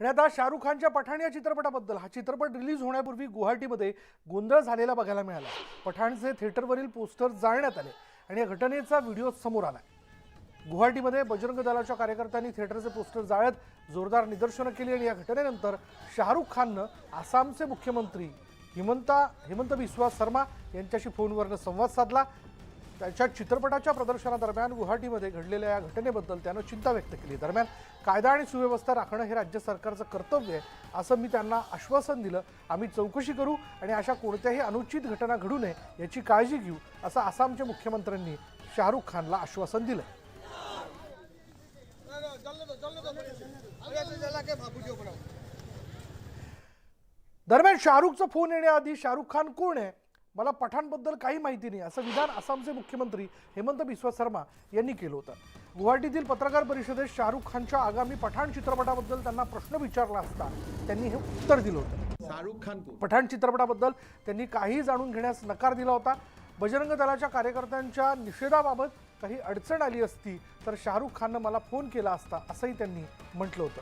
आणि आता शाहरुख खानच्या पठाण या चित्रपटाबद्दल हा चित्रपट रिलीज होण्यापूर्वी गुवाहाटीमध्ये गोंधळ झालेला बघायला मिळाला. पठाणचे थिएटरवरील पोस्टर जाळण्यात आले आणि या घटनेचा व्हिडिओ समोर आला गुवाहाटीमध्ये बजरंग दलाच्या कार्यकर्त्यांनी थिएटरचे पोस्टर जाळत जोरदार निदर्शनं केली आणि या घटनेनंतर शाहरुख खाननं आसामचे मुख्यमंत्री हिमंता हिमंत बिस्वा शर्मा यांच्याशी फोनवरनं संवाद साधला. त्याच्या चित्रपटाच्या प्रदर्शनादरम्यान गुवाहाटीमध्ये घडलेल्या या घटनेबद्दल त्यानं चिंता व्यक्त केली. दरम्यान कायदा आणि सुव्यवस्था राखणं हे राज्य सरकारचं कर्तव्य आहे असं मी त्यांना आश्वासन दिलं. आम्ही चौकशी करू आणि अशा कोणत्याही अनुचित घटना घडू नये याची काळजी घेऊ असं आसामच्या मुख्यमंत्र्यांनी शाहरुख खानला आश्वासन दिलं. दरम्यान शाहरुखचा फोन येण्याआधी शाहरुख खान कोण आहे? मला पठाणबद्दल काही माहिती नाही असं विधान आसामचे मुख्यमंत्री हेमंत बिस्वा शर्मा यांनी केलं होतं. गुवाहाटीतील पत्रकार परिषदेत शाहरुख खानच्या आगामी पठाण चित्रपटाबद्दल त्यांना प्रश्न विचारला असता त्यांनी हे उत्तर दिलं होतं. शाहरुख खान पठाण चित्रपटाबद्दल त्यांनी काही जाणून घेण्यास नकार दिला होता. बजरंग दलाच्या कार्यकर्त्यांच्या निषेधाबाबत काही अडचण आली असती तर शाहरुख खाननं मला फोन केला असता असंही त्यांनी म्हटलं होतं.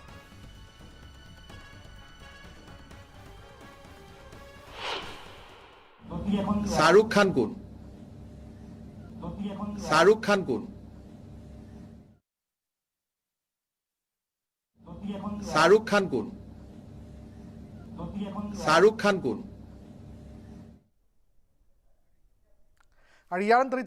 शाहरुख खान कोण शाहरुख खान कोण शाहरुख खान कोण शाहरुख खान कोण आणि यानंतर